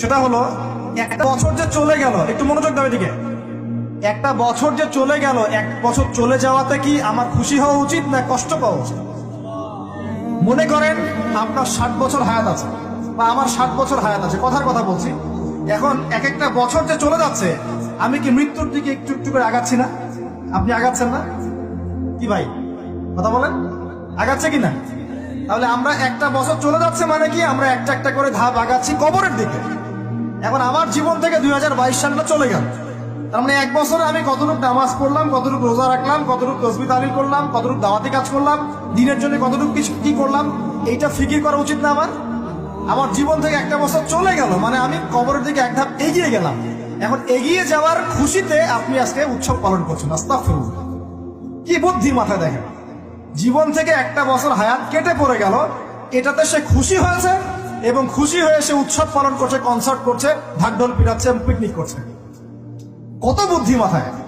সেটা হলো, একটা বছর যে চলে গেল, একটু মনোযোগ দাও এদিকে। একটা বছর যে চলে গেল, এক বছর চলে যাওয়াতে কি আমার খুশি হওয়া উচিত না কষ্ট পাওয়া উচিত? মনে করেন আপনার ষাট বছর হায়াত আছে, বা আমার ষাট বছর হায়াত আছে, কথার কথা বলছি। এখন এক একটা বছর যে চলে যাচ্ছে, আমি কি মৃত্যুর দিকে একটু একটু করে আগাচ্ছি না? আপনি আগাচ্ছেন না? কি ভাই? কথা বলেন। আগাচ্ছে কি না? তাহলে আমরা একটা বছর চলে যাচ্ছে মানে কি, আমরা একটা একটা করে ধাপ আগাচ্ছি কবরের দিকে। এখন আমার জীবন থেকে দুই সালটা চলে গেল। তার মানে এক বছরে আমি কতটুকু নামাজ পড়লাম, কতটুকু রোজা রাখলাম, কতটুকু তসবি তালিল করলাম, কতটুকু দাওয়াতি কাজ করলাম, দিনের জন্য কতটুকু কিছু কি করলাম, এইটা ফিকির করা উচিত না আমার। আমার জীবন থেকে একটা বছর চলে গেল মানে আমি কবরের দিকে এক ধাপ এগিয়ে গেলাম। এখন এগিয়ে যাওয়ার খুশিতে আপনি আজকে উৎসব পালন করছেন, আস্তাগফিরুল্লাহ। কি বুদ্ধি মাথায় দেখেন। জীবন থেকে একটা বছর হায়াত কেটে পড়ে গেল, এটাতে সে খুশি হয়েছে এবং খুশি হয়ে সে উৎসব পালন করছে কনসার্ট করছে, ঢাকঢোল পিটাচ্ছে পিকনিক করছে। কত বুদ্ধি মাথায়?